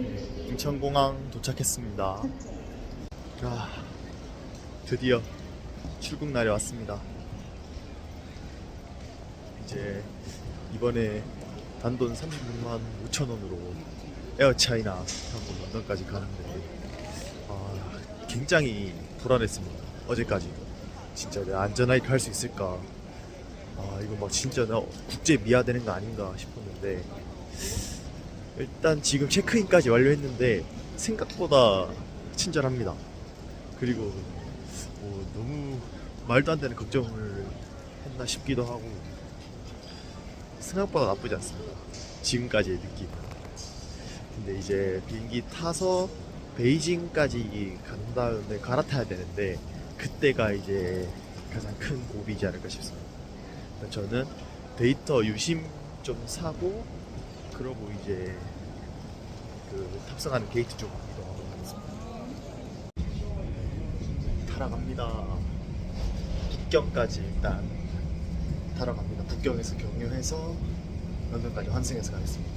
인천공항 도착했습니다. 아, 드디어 출국 날이 왔습니다. 이제 이번에 단돈 36만 5천 원으로 에어차이나 타고 런던까지 가는데 아, 굉장히 불안했습니다. 어제까지 진짜 내가 안전하게 갈 수 있을까? 아 이거 막 진짜 나 국제 미아되는 거 아닌가 싶었는데 일단 지금 체크인까지 완료했는데 생각보다 친절합니다. 그리고 뭐 너무 말도 안 되는 걱정을 했나 싶기도 하고 생각보다 나쁘지 않습니다. 지금까지의 느낌. 근데 이제 비행기 타서 베이징까지 간 다음에 갈아타야 되는데 그때가 이제 가장 큰 고비이지 않을까 싶습니다. 저는 데이터 유심 좀 사고 그러고 이제 그 탑승하는 게이트 쪽 이동하도록 하겠습니다. 타러 갑니다. 북경까지 일단 타러 갑니다. 북경에서 경유해서 런던까지 환승해서 가겠습니다.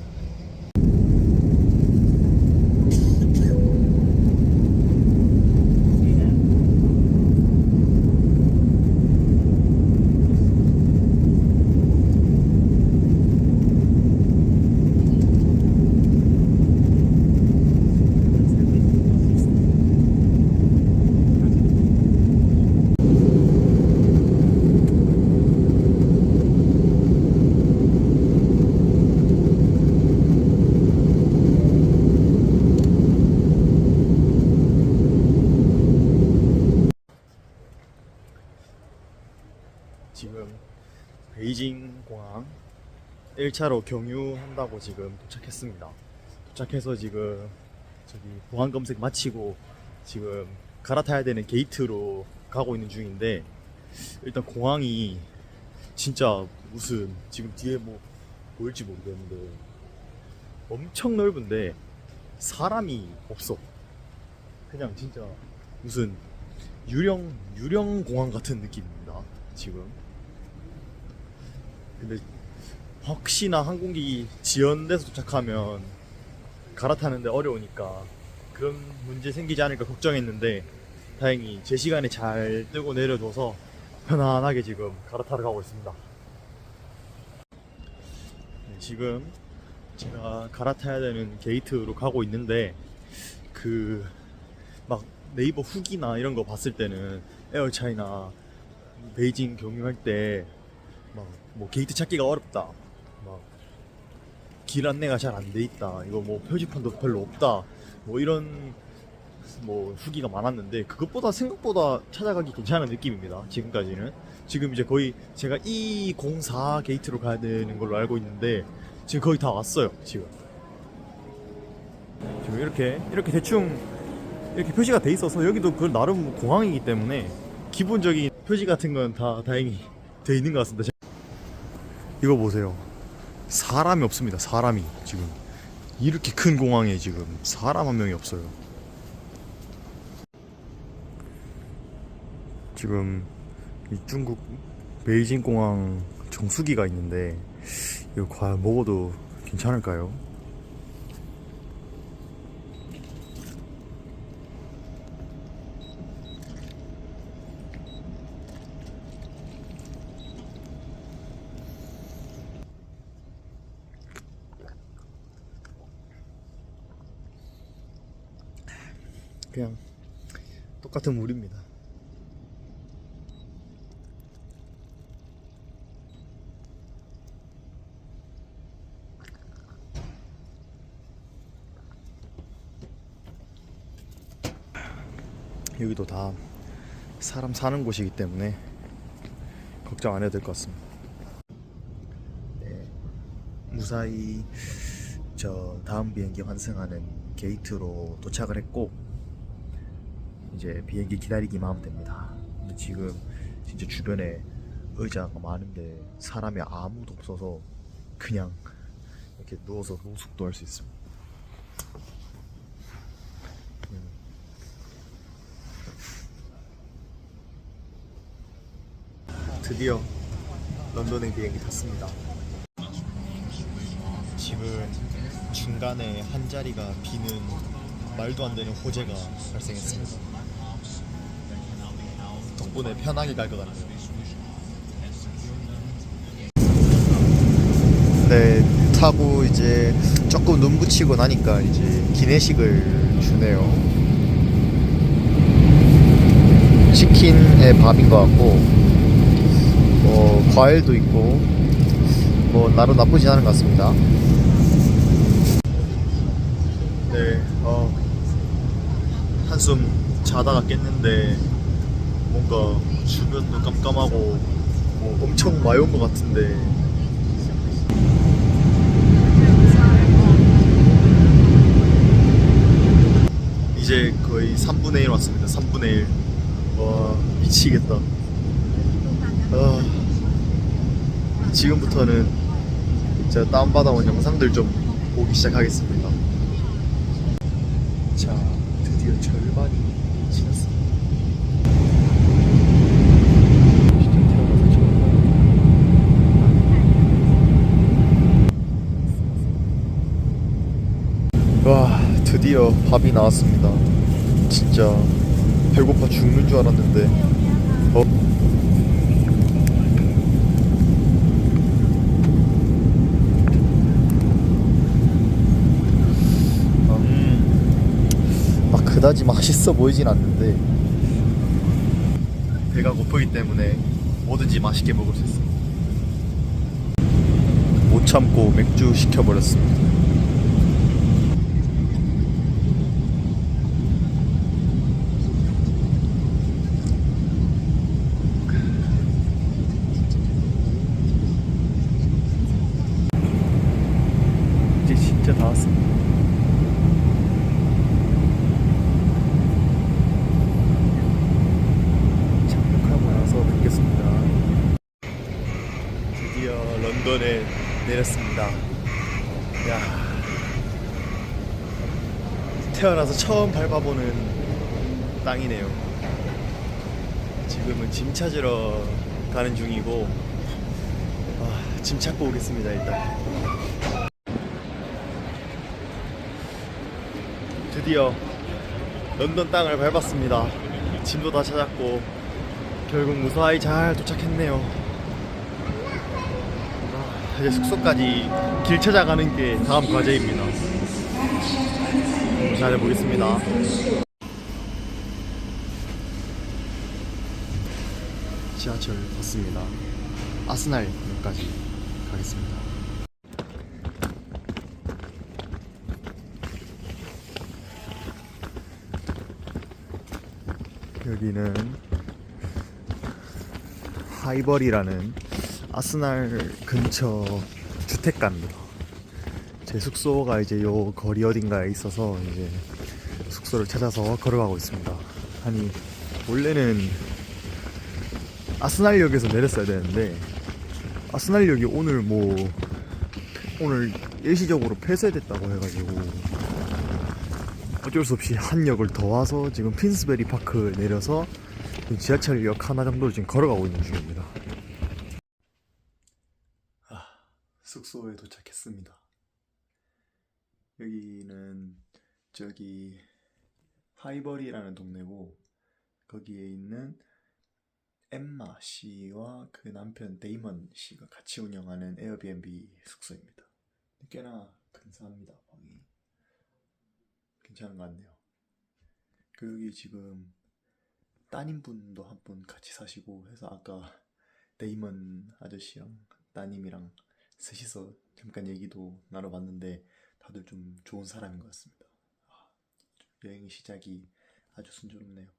지금 베이징 공항 1차로 경유한다고 지금 도착했습니다. 도착해서 지금 저기 보안 검색 마치고 지금 갈아타야 되는 게이트로 가고 있는 중인데 일단 공항이 진짜 무슨 지금 뒤에 뭐 보일지 모르겠는데 엄청 넓은데 사람이 없어. 그냥 진짜 무슨 유령 유령 공항 같은 느낌입니다. 지금. 근데 혹시나 항공기 지연돼서 도착하면 갈아타는데 어려우니까 그런 문제 생기지 않을까 걱정했는데 다행히 제 시간에 잘 뜨고 내려줘서 편안하게 지금 갈아타러 가고 있습니다. 네, 지금 제가 갈아타야 되는 게이트로 가고 있는데 그 막 네이버 후기나 이런 거 봤을 때는 에어차이나 베이징 경유할 때 막 뭐 게이트 찾기가 어렵다. 막길 안내가 잘 안 돼 있다. 이거 뭐 표지판도 별로 없다. 뭐 이런 뭐 후기가 많았는데 그것보다 생각보다 찾아가기 괜찮은 느낌입니다. 지금까지는 지금 이제 거의 제가 E04 게이트로 가야 되는 걸로 알고 있는데 지금 거의 다 왔어요. 지금 지금 이렇게 이렇게 대충 이렇게 표시가 돼 있어서 여기도 그 나름 공항이기 때문에 기본적인 표시 같은 건 다 다행히 돼 있는 것 같습니다. 이거 보세요. 사람이 없습니다. 사람이 지금 이렇게 큰 공항에 지금 사람 한 명이 없어요. 지금 이 중국 베이징 공항 정수기가 있는데 이거 과연 먹어도 괜찮을까요? 그냥 똑같은 물입니다. 여기도 다 사람 사는 곳이기 때문에 걱정 안 해도 될 것 같습니다. 네, 무사히 저 다음 비행기 환승하는 게이트로 도착을 했고 이제 비행기 기다리기만 하면 됩니다. 근데 지금 진짜 주변에 의자가 많은데 사람이 아무도 없어서 그냥 이렇게 누워서 노숙도 할 수 있습니다. 음. 드디어 런던행 비행기 탔습니다. 짐은 중간에 한 자리가 비는 말도 안 되는 호재가 발생했습니다. 덕분에 편하게 갈 것 같네요. 네, 타고 이제 조금 눈 붙이고 나니까 이제 기내식을 주네요. 치킨에 밥인 것 같고, 뭐 과일도 있고, 뭐 나름 나쁘진 않은 것 같습니다. 네, 어, 한숨 자다가 깼는데 뭔가 주변도 깜깜하고 뭐 엄청 많이 온 것 같은데 이제 거의 3분의 1 왔습니다. 3분의 1. 와 미치겠다. 아, 지금부터는 제가 다운받아온 영상들 좀 보기 시작하겠습니다. 자, 드디어 절반이 지났습니다. 진짜 태어나서 처음 와, 드디어 밥이 나왔습니다. 진짜 배고파 죽는 줄 알았는데. 어? 음, 막 그다지 맛있어 보이진 않는데 배가 고프기 때문에 뭐든지 맛있게 먹을 수 있습니다. 못 참고 맥주 시켜버렸습니다. 이제 진짜 다 왔습니다. 착륙하고 나서 뵙겠습니다. 드디어 런던에 내렸습니다. 야. 태어나서 처음 밟아보는 땅이네요. 지금은 짐 찾으러 가는 중이고, 아, 짐 찾고 오겠습니다, 일단. 드디어 런던 땅을 밟았습니다. 짐도 다 찾았고 결국 무사히 잘 도착했네요. 아, 이제 숙소까지 길 찾아가는 게 다음 과제입니다. 잘 해보겠습니다. 지하철 탔습니다. 아스날까지 가겠습니다. 여기는 하이버리라는 아스날 근처 주택가입니다. 제 숙소가 이제 요 거리 어딘가에 있어서 이제 숙소를 찾아서 걸어가고 있습니다. 아니 원래는 아스날역에서 내렸어야 되는데 아스날역이 오늘 뭐 오늘 일시적으로 폐쇄됐다고 해가지고 어쩔 수 없이 한 역을 더 와서 지금 핀스베리 파크 내려서 지하철역 하나 정도를 지금 걸어가고 있는 중입니다. 숙소에 도착했습니다. 여기는 저기 하이버리라는 동네고 거기에 있는 엠마 씨와 그 남편 데이먼 씨가 같이 운영하는 에어비앤비 숙소입니다. 꽤나 근사합니다 방이. 괜찮은 것 같네요. 그 여기 지금 따님분도 한 분 같이 사시고 해서 아까 데이먼 아저씨랑 따님이랑 셋이서 잠깐 얘기도 나눠봤는데 다들 좀 좋은 사람인 것 같습니다. 아, 여행 시작이 아주 순조롭네요.